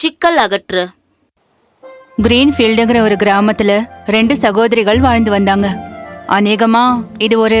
சிக்கல் அகற்று. கிரீன்ஃபீல்டுங்கிற ஒரு கிராமத்துல ரெண்டு சகோதரிகள் வாழ்ந்து வந்தாங்க. அநேகமா இது ஒரு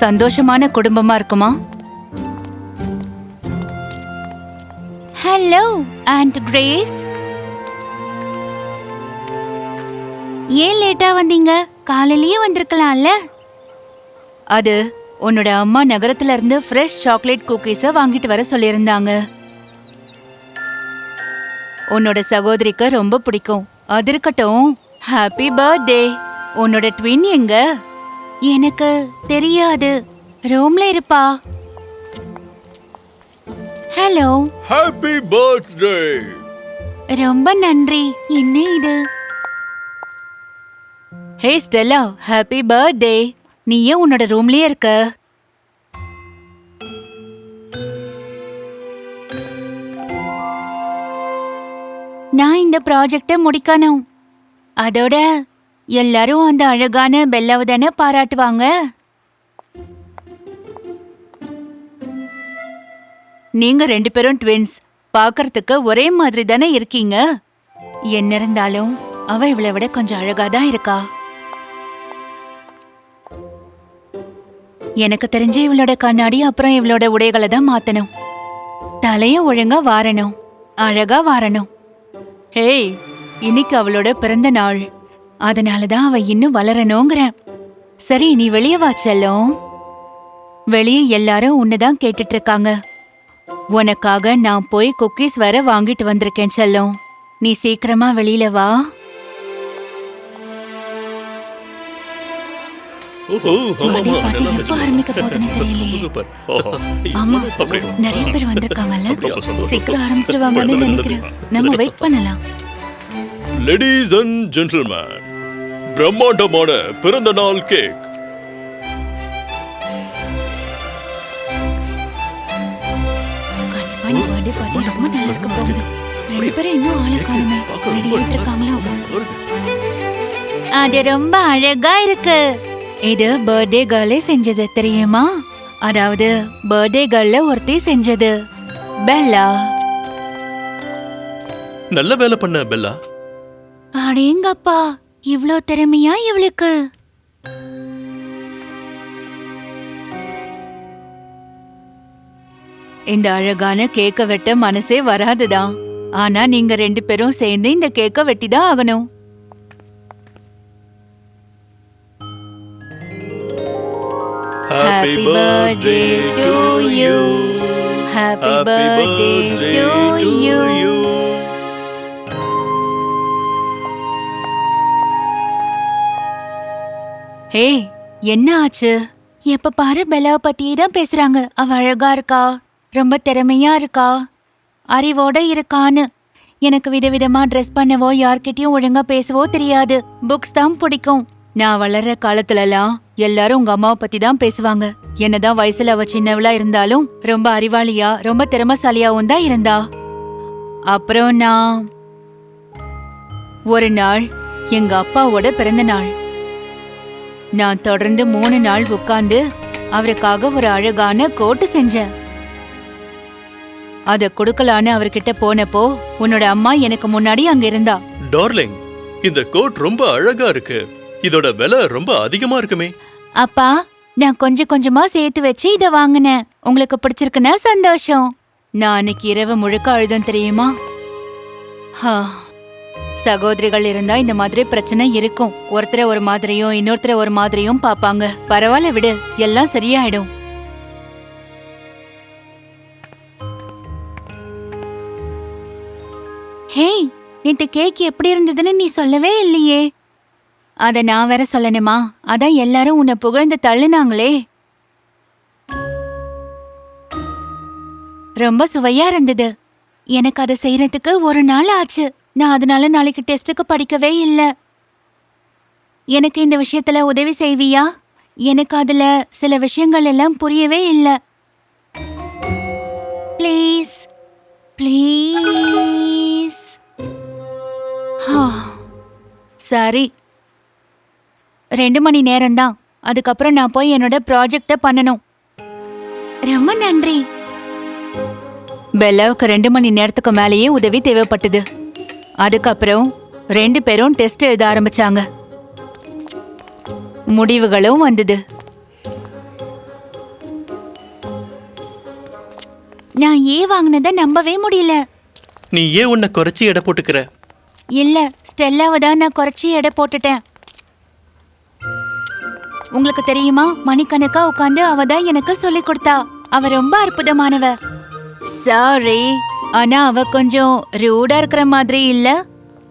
சந்தோஷமான குடும்பமா இருக்குமா? ஹலோ ஆண்ட் கிரேஸ் ஏன் லேட்டா வந்தீங்க? காலையிலேயே வந்திருக்கலாம்ல. அது உன்னோட அம்மா நகரத்துல இருந்து ஃப்ரெஷ் சாக்லேட் குக்கீஸ வாங்கிட்டு வர சொல்லியிருந்தாங்க. உன்னோட சகோதரிக்கு ரொம்ப பிடிக்கும். அது இருக்கட்டும். ஹாப்பி பர்த்டே உன்னோட ட்வின் எங்க? எனக்கு தெரியாது. ரோம்ல இருப்பா. ஹலோ ஹாப்பி பர்த்டே ரொம்ப நன்றி. என்ன இது? ஹே ஸ்டெல்லா ஹாப்பி பர்த்டே நீ ஏன் உன்னோட ரூம்லயே இருக்க. நான் இந்த ப்ராஜெக்டை முடிக்கணும். அதோட எல்லாரும் அந்த அழகான பெல்லாவை தானே பாராட்டுவாங்க. நீங்க ரெண்டு பேரும் ட்வின்ஸ் பார்க்கறதுக்கு ஒரே மாதிரி தானே இருக்கீங்க? என்ன இருந்தாலும் அவ இவளை விட கொஞ்சம் அழகா தான் இருக்கா? எனக்கு தெரிஞ்சு இவளோட கண்ணாடி அப்புறம் இவளோட உடைகளை தான் மாத்தணும். தலைய ஒழுங்கா வாரணும். அழகா வாரணும். ஹேய் இன்னைக்கு அவளோட பிறந்த நாள். அதனால தான் அவ இன்னும் வளரணுங்கிற. சரி நீ வெளியே வா செல்லம். வெளியே எல்லாரும் உன்னதான் கேட்டுட்டு இருக்காங்க உனக்காக நான் போய் குக்கீஸ் வேற வாங்கிட்டு வந்திருக்கேன் செல்லம். நீ சீக்கிரமா வெளியில வா. பர்த்டே பார்ட்டி எப்போ ஆரம்பிக்க போகுதுன்னு தெரியலையே. சூப்பர். ஆமா அப்படியா? நிறைய பேர் வந்திருக்காங்கல்ல. சீக்கிரம் ஆரம்பிச்சிருவாங்கன்னு நினைக்கிறேன். நம்ம. வெயிட் பண்ணலாம். லேடிஸ் அண்ட் ஜென்டில்மேன் பிரம்மாண்டமான பிறந்த நாள் கேக் கண்டிப்பா இந்த பர்த்டே பார்ட்டி ரொம்ப நல்லா இருக்க போகுது. ரெண்டு பேரும் இன்னும் ஆளை காணுமே. ரெடி ஆயிட்டு இருக்காங்களோ? அது ரொம்ப அழகா இருக்கு. இது பர்த்டே கேர்ளே செஞ்சது தெரியுமா? அதாவது பர்த்டே கேர்ள்ல ஒருத்தி செஞ்சது. பெல்லா. நல்ல வேலை பண்ண பெல்லா. அடேங்கப்பா இவ்ளோ திறமையா இவளுக்கு? இந்த அழகான கேக்க வெட்ட மனசே வராதுதான். ஆனா நீங்க ரெண்டு பேரும் சேர்ந்து இந்த கேக்க வெட்டிதான் ஆகணும். Happy happy birthday birthday to to you you hey என்ன ஆச்சு? எப்ப பாரு பெல்லாவை பத்தியே தான் பேசுறாங்க. அவ அழகா இருக்கா? ரொம்ப திறமையா இருக்கா? அறிவோட இருக்கான்னு. எனக்கு விதவிதமா ட்ரெஸ் பண்ணவோ யார்கிட்டயும் ஒழுங்கா பேசவோ தெரியாது. புக்ஸ் தான் பிடிக்கும். நான் வளர்ற காலத்துலலாம் எல்லாரும் உங்க அம்மாவை பத்தி தான் பேசுவாங்க. என்னதான் வயசுல அவ சின்னவளா இருந்தாலும் ரொம்ப அறிவாளியா ரொம்ப திறமசாலியாவும் தான் இருந்தா. அப்புறம் நான் ஒரு நாள் எங்க அப்பாவோட பிறந்த நாள். நான் தொடர்ந்து மூணு நாள் உட்கார்ந்து அவருக்காக ஒரு அழகான கோட்டு செஞ்சேன். அத கொடுக்கலான்னு அவர்கிட்ட போனப்போ உன்னோட அம்மா எனக்கு முன்னாடி அங்க இருந்தா. டார்லிங் இந்த கோட் ரொம்ப அழகா இருக்கு. இதோட விலை ரொம்ப அதிகமா இருக்குமே. அப்பா நான் கொஞ்சம் கொஞ்சமா சேர்த்து வச்சு இத வாங்கினேன். உங்களுக்கு பிடிச்சிருக்குன்னா சந்தோஷம். நான் அன்னைக்கு இரவு முழுக்க அழுதம் தெரியுமா? ஹா. சகோதரிகள் இருந்தா இந்த மாதிரி பிரச்சனை இருக்கும். ஒருத்தரை ஒரு மாதிரியும் இன்னொருத்தரை ஒரு மாதிரியும் பாப்பாங்க பரவாயில்ல விடு எல்லாம் சரியாயிடும். ஹேய் நேத்து கேக் எப்படி இருந்ததுன்னு நீ சொல்லவே இல்லையே. அத நான் வேற சொல்லணுமா? அதான் எல்லாரும் உன்னை புகழ்ந்து தள்ளுனாங்களே. ரொம்ப சுவையா இருந்தது. எனக்கு அதை செய்யறதுக்கு ஒரு நாள் ஆச்சு. நான் அதனால நாளைக்கு டெஸ்ட்டுக்கு படிக்கவே இல்லை. எனக்கு இந்த விஷயத்துல உதவி செய்வியா? எனக்கு அதுல சில விஷயங்கள் எல்லாம் புரியவே இல்லை. Please please. சரி. ரெண்டு மணி நேரம்தான். அதுக்கப்புறம் நான் போய் என்னோட ப்ராஜெக்ட பண்ணணும். ரொம்ப நன்றி. பெல்லாவுக்கு ரெண்டு மணி நேரத்துக்கு மேலேயே உதவி தேவைப்பட்டது. அதுக்கப்புறம் ரெண்டு பேரும் டெஸ்ட் எழுத ஆரம்பிச்சாங்க. முடிவுகளும் வந்தது. நான் ஏ வாங்கினத நம்பவே முடியல. நீ ஏன் உன்னை குறைச்சி எடை போட்டுக்கிற? இல்ல ஸ்டெல்லாவை தான் நான் குறைச்சி எடை போட்டுட்டேன். உங்களுக்கு தெரியுமா? மணிக்கணக்கா உட்காந்து அவ தான் எனக்கு சொல்லி கொடுத்தா. அவ ரொம்ப அற்புதமானவ. சாரி ஆனா அவ கொஞ்சம் ரூடா இருக்கிற மாதிரி இல்ல.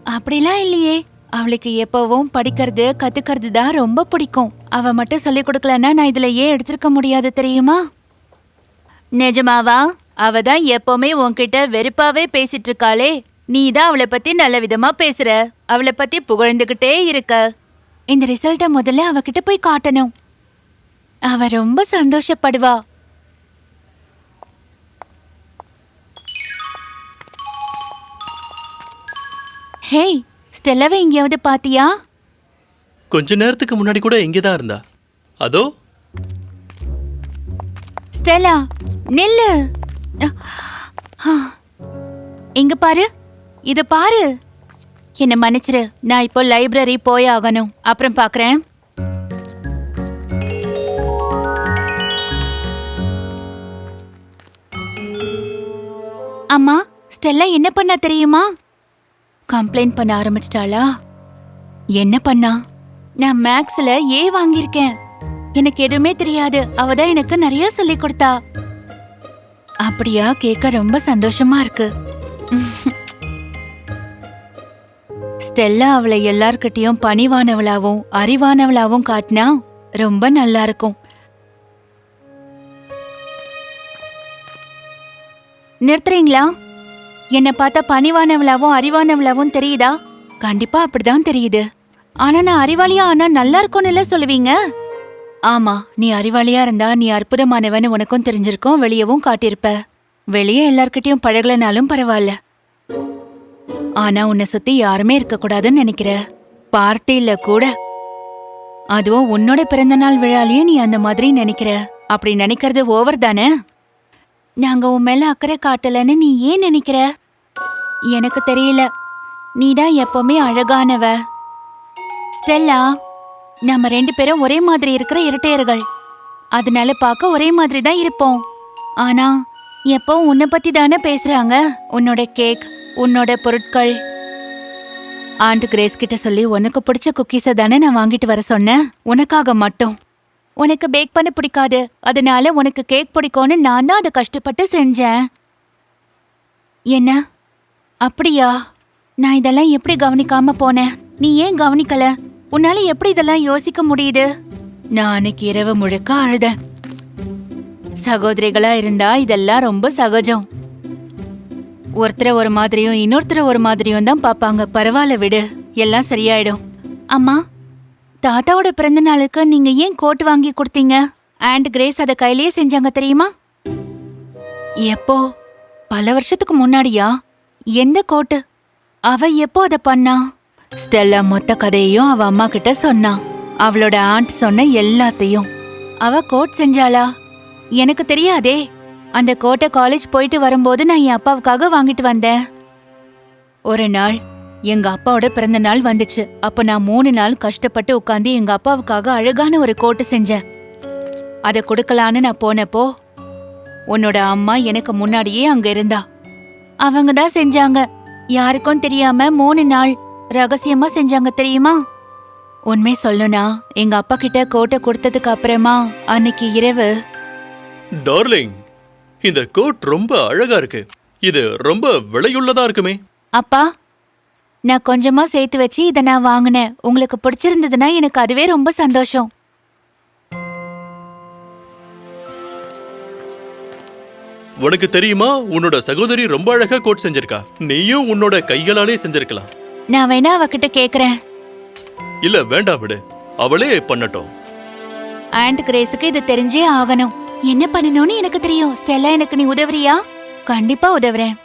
அப்படிலாம் இல்லையே. அவளுக்கு எப்பவும் படிக்கிறது கத்துக்கிறது தான் ரொம்ப பிடிக்கும். அவ மட்டும் சொல்லி கொடுக்கலன்னா நான் இதுல ஏன் எடுத்திருக்க முடியாது தெரியுமா? நிஜமாவா? அவ தான் எப்பவுமே உன்கிட்ட வெறுப்பாவே பேசிட்டு இருக்காளே. நீ தான் அவளை பத்தி நல்ல விதமா பேசுற. அவளை பத்தி புகழ்ந்துகிட்டே இருக்க. இந்த ரிசல்ட்ட முதல்ல அவகிட்ட போய் காட்டணும். அவ ரொம்ப சந்தோஷப்படுவா. ஹேய் ஸ்டெல்லாவை எங்கேயாவது பாத்தியா? கொஞ்ச நேரத்துக்கு முன்னாடி கூட இங்கே தான் இருந்தா. அதோ? ஸ்டெல்லா நில்லு. இங்க பாரு இத பாரு. என்ன மன்னிச்சிரு. நான் இப்போ லைப்ரரி போய் ஆகணும். அப்புறம் பாக்குறேன். அம்மா ஸ்டெல்லா என்ன பண்ணா தெரியுமா? கம்ப்ளைண்ட் பண்ண ஆரம்பிச்சிட்டாளா? என்ன பண்ணா? நான் மேக்ஸ்ல ஏ வாங்கியிருக்கேன். எனக்கு எதுவுமே தெரியாது. அவ தான் எனக்கு நிறைய சொல்லி கொடுத்தா. அப்படியா? கேட்க ரொம்ப சந்தோஷமா இருக்கு. ஸ்டெல்லா அவளை எல்லார்கிட்டயும் பணிவானவளாவும் அறிவானவளாவும் காட்டினா ரொம்ப நல்லா இருக்கும் நிறுத்துறீங்களா? என்னை பார்த்தா பணிவானவளாவும் அறிவானவளாவும் தெரியுதா? கண்டிப்பா அப்படிதான் தெரியுது. ஆனா நான் அறிவாளியா ஆனா நல்லா இருக்கும்னு சொல்லுவீங்க? ஆமா நீ அறிவாளியா இருந்தா நீ அற்புதமானவன்னு உனக்கும் தெரிஞ்சிருக்கும் வெளியவும் காட்டியிருப்ப. வெளியே எல்லார்கிட்டயும் பழகலனாலும் பரவாயில்ல. ஆனா உன்னை சுத்தி யாருமே இருக்க கூடாதுன்னு நினைக்கிற. பார்ட்டியில கூட. அதுவும் உன்னோட பிறந்த நாள் விழாலயும் நீ அந்த மாதிரி நினைக்கிற. அப்படி நினைக்கிறது ஓவர் தானே? நாங்க உன் மேல அக்கறை காட்டலன்னு நீ ஏன் நினைக்கிற? எனக்கு தெரியல. நீதான் எப்பவுமே அழகானவ. ஸ்டெல்லா நம்ம ரெண்டு பேரும் ஒரே மாதிரி இருக்கிற இரட்டையர்கள். அதனால பார்க்க ஒரே மாதிரி தான் இருப்போம். ஆனா எப்போ உன்னை பத்தி தானே பேசுறாங்க? உன்னோட கேக் உன்னோட பொருட்கள். ஆண்ட் கிரேஸ் கிட்ட சொல்லி உனக்கு பிடிச்ச குக்கீஸை தானே நான் வாங்கிட்டு வர சொன்னேன் உனக்காக மட்டும். உனக்கு பேக் பண்ண பிடிக்காது. அதனால உனக்கு கேக் பிடிக்கும்னு நான் தான் அதை கஷ்டப்பட்டு செஞ்சேன். என்ன? அப்படியா? நான் இதெல்லாம் எப்படி கவனிக்காம போனேன்? நீ ஏன் கவனிக்கல? உன்னால எப்படி இதெல்லாம் யோசிக்க முடியுது? நான் அன்னைக்கு இரவு முழுக்க அழுத சகோதரிகளா இருந்தா இதெல்லாம் ரொம்ப சகஜம். ஒருத்தரை ஒரு மாதிரியும் இன்னொருத்தரை ஒரு மாதிரியும் தான் பாப்பாங்க பரவாயில்ல விடு எல்லாம் சரியாயிடும். அம்மா தாத்தாவோட பிறந்த நாளுக்கு நீங்க ஏன் கோட் வாங்கி கொடுத்தீங்க? ஆண்ட் கிரேஸ் அதை கையிலேயே செஞ்சாங்க தெரியுமா? எப்போ? பல வருஷத்துக்கு முன்னாடியா? எந்த கோட்டு? அவ எப்போ அதை பண்ணா? ஸ்டெல்லா மொத்த கதையையும் அவ அம்மா கிட்ட சொன்னா. அவளோட ஆண்ட் சொன்ன எல்லாத்தையும். அவ கோட் செஞ்சாளா? எனக்கு தெரியாதே. அந்த கோட்டை காலேஜ் போயிட்டு வரும்போது நான் என் அப்பாவுக்காக வாங்கிட்டு வந்தேன். ஒரு நாள் எங்க அப்பாவோட பிறந்த நாள் வந்துச்சு. அப்ப நான் மூணு நாள் கஷ்டப்பட்டு உட்காந்து எங்க அப்பாவுக்காக அழகான ஒரு கோட்டு செஞ்சேன். அதை கொடுக்கலான்னு நான் போனப்போ உன்னோட அம்மா எனக்கு முன்னாடியே அங்க இருந்தா. அவங்க தான் செஞ்சாங்க. யாருக்கும் தெரியாம மூணு நாள் ரகசியமா செஞ்சாங்க தெரியுமா? உண்மை சொல்லுனா எங்க அப்பா கிட்ட கோட்டை கொடுத்ததுக்கு அப்புறமா அன்னைக்கு இரவு டார்லிங் இந்த கோட் ரொம்ப அழகா இருக்கு. இது ரொம்ப விலையுள்ளதா இருக்குமே. அப்பா நான் கொஞ்சமா சேர்த்து வச்சு இதை நான் வாங்கினேன். உங்களுக்கு பிடிச்சிருந்ததுன்னா எனக்கு அதுவே ரொம்ப சந்தோஷம். உனக்கு தெரியுமா உன்னோட சகோதரி ரொம்ப அழகா கோட் செஞ்சிருக்கா. நீயும் உன்னோட கைகளாலே செஞ்சிருக்கலாம். நான் வேணா அவகிட்ட கேக்குறேன். இல்ல வேண்டாம் விடு. அவளே பண்ணட்டும். ஆண்ட் கிரேஸுக்கு இது தெரிஞ்சே ஆகணும். என்ன பண்ணணும்னு எனக்கு தெரியும். ஸ்டெல்லா எனக்கு நீ உதவுறியா? கண்டிப்பா உதவுறேன்.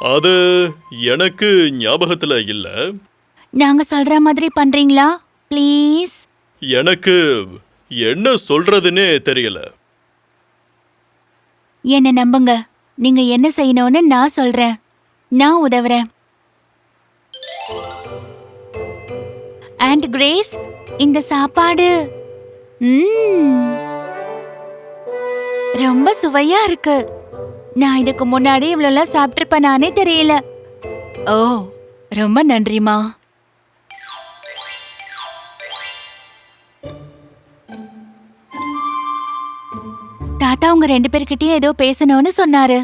அது எனக்கு ஞாபகத்துல இல்ல. நாங்க சொல்ற மாதிரி பண்றீங்களா? ப்ளீஸ் எனக்கு என்ன சொல்றதுன்னே தெரியல. என்ன நம்புங்க. நீங்க என்ன செய்யணும்னு நான் சொல்றேன். நான் உதவுறேன். அண்ட் கிரேஸ் இந்த சாப்பாடு. ரொம்ப சுவையா இருக்கு. நான் இதுக்கு முன்னாடி இவ்வளோலாம் சாப்பிட்டிருப்பேனானே தெரியல. ஓ ரொம்ப நன்றிமா தாத்தா உங்க ரெண்டு பேர்கிட்டயும் ஏதோ பேசணும்னு சொன்னாரு.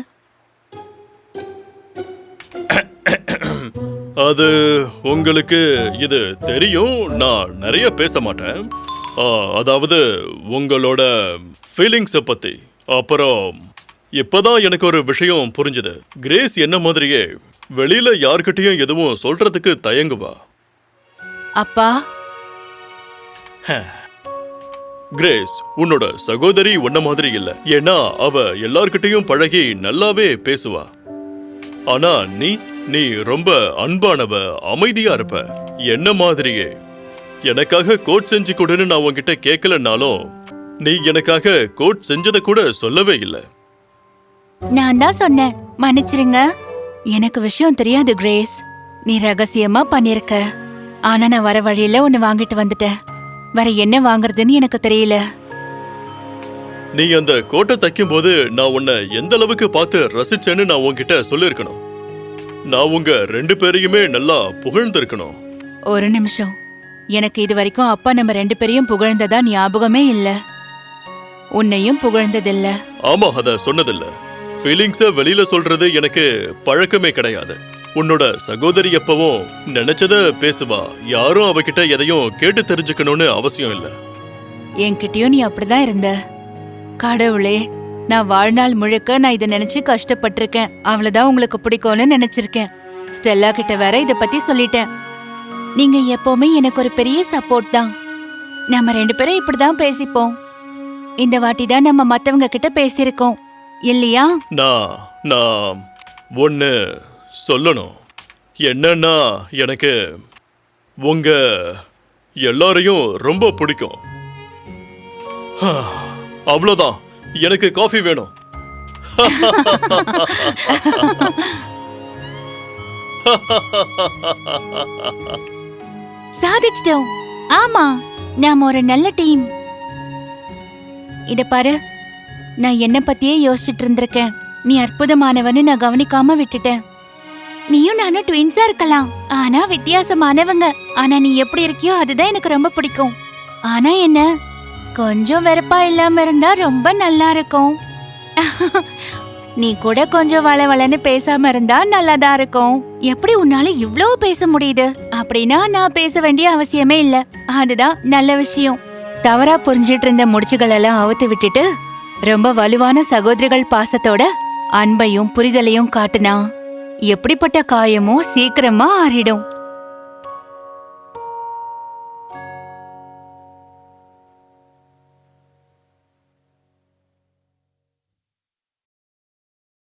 அது உங்களுக்கு இது தெரியும் நான் நிறைய பேச மாட்டேன். அதாவது உங்களோட ஃபீலிங்ஸை பத்தி. அப்புறம் இப்பதான் எனக்கு ஒரு விஷயம் புரிஞ்சுது. கிரேஸ் என்ன மாதிரியே வெளியில யார்கிட்டயும் எதுவும் சொல்றதுக்கு தயங்குவா? அப்பா. கிரேஸ் உன்னோட சகோதரி உன்ன மாதிரி இல்ல. ஏன்னா அவ எல்லார்கிட்டயும் பழகி நல்லாவே பேசுவா. ஆனா நீ நீ ரொம்ப அன்பானவ அமைதியா இருப்ப. என்ன மாதிரியே? எனக்காக கோட் செஞ்சு கொடுன்னு நான் உன்கிட்ட கேட்கலனாலும் நீ எனக்காக கோட் செஞ்சதை கூட சொல்லவே இல்லை. நான் தான் சொன்னேன் மன்னிச்சிருங்க. எனக்கு விஷயம் தெரியாது கிரேஸ். நீ ரகசியமா பண்ணிருக்க. ஆனா நான் வர வழியில ஒன்னு வாங்கிட்டு வந்துட்டேன். வேற என்ன வாங்குறதுன்னு எனக்கு தெரியல. நீ அந்த கோட்டை தைக்கும் போது நான் உன்னை எந்த அளவுக்கு பார்த்து ரசிச்சேன்னு நான் உன்கிட்ட சொல்லியிருக்கணும். நான் உங்க ரெண்டு பேரையுமே நல்லா புகழ்ந்திருக்கணும். ஒரு நிமிஷம். எனக்கு இது வரைக்கும் அப்பா நம்ம ரெண்டு பேரையும் புகழ்ந்ததா ஞாபகமே இல்ல. உன்னையும் புகழ்ந்ததில்ல. ஆமா அத சொன்னதில்ல. ஃபீலிங்ஸ வெளியில சொல்றது எனக்கு பழக்கமே கிடையாது. உன்னோட சகோதரி எப்பவும் நினைச்சத பேசுவா. யாரும் அவகிட்ட எதையும் கேட்டு தெரிஞ்சுக்கணும்னு அவசியம் இல்ல. என்கிட்டயும் நீ அப்படிதான் இருந்த. கடவுளே நான் வாழ்நாள் முழுக்க நான் இதை நினைச்சு கஷ்டப்பட்டிருக்கேன். அவ்வளவுதான் உங்களுக்கு பிடிக்கும்னு நினைச்சிருக்கேன். ஸ்டெல்லா கிட்ட வேற இத பத்தி சொல்லிட்டேன். நீங்க எப்பவுமே எனக்கு ஒரு பெரிய சப்போர்ட் தான். நம்ம ரெண்டு பேரும் இப்படிதான் பேசிப்போம். இந்த வாட்டி தான் நம்ம மத்தவங்க கிட்ட பேசியிருக்கோம். இல்லையா? நான் நான் ஒன்னு சொல்லணும். என்னன்னா எனக்கு உங்க எல்லாரையும் ரொம்ப பிடிக்கும். அவ்வளோதான் எனக்கு காஃபி வேணும். சாதிச்சிட்டோம். ஆமா நாம ஒரு நல்ல டீம். இத பாரு நான் என்ன பத்தியே யோசிச்சுட்டு இருந்திருக்கேன். நீ அற்புதமானவன்னு நான் கவனிக்காம விட்டுட்டேன். நீயும் நானும் ட்வின்ஸா இருக்கலாம். ஆனா வித்தியாசமானவங்க. ஆனா நீ எப்படி இருக்கியோ அதுதான் எனக்கு ரொம்ப பிடிக்கும். ஆனா என்ன கொஞ்சம் வெறுப்பா இல்லாம இருந்தா ரொம்ப நல்லா இருக்கும். நீ கூட கொஞ்சம் வளவளன்னு பேசாம இருந்தா நல்லாதான் இருக்கும். எப்படி உன்னால இவ்ளோ பேச முடியுது? அப்படின்னா நான் பேச வேண்டிய அவசியமே இல்ல. அதுதான் நல்ல விஷயம். தவறா புரிஞ்சிட்டு இருந்த முடிச்சுகள் எல்லாம் அவுத்து விட்டுட்டு ரொம்ப வலுவான சகோதரிகள் பாசத்தோட அன்பையும் புரிதலையும் காட்டுனா எப்படிப்பட்ட காயமும் சீக்கிரமா ஆறிடும்.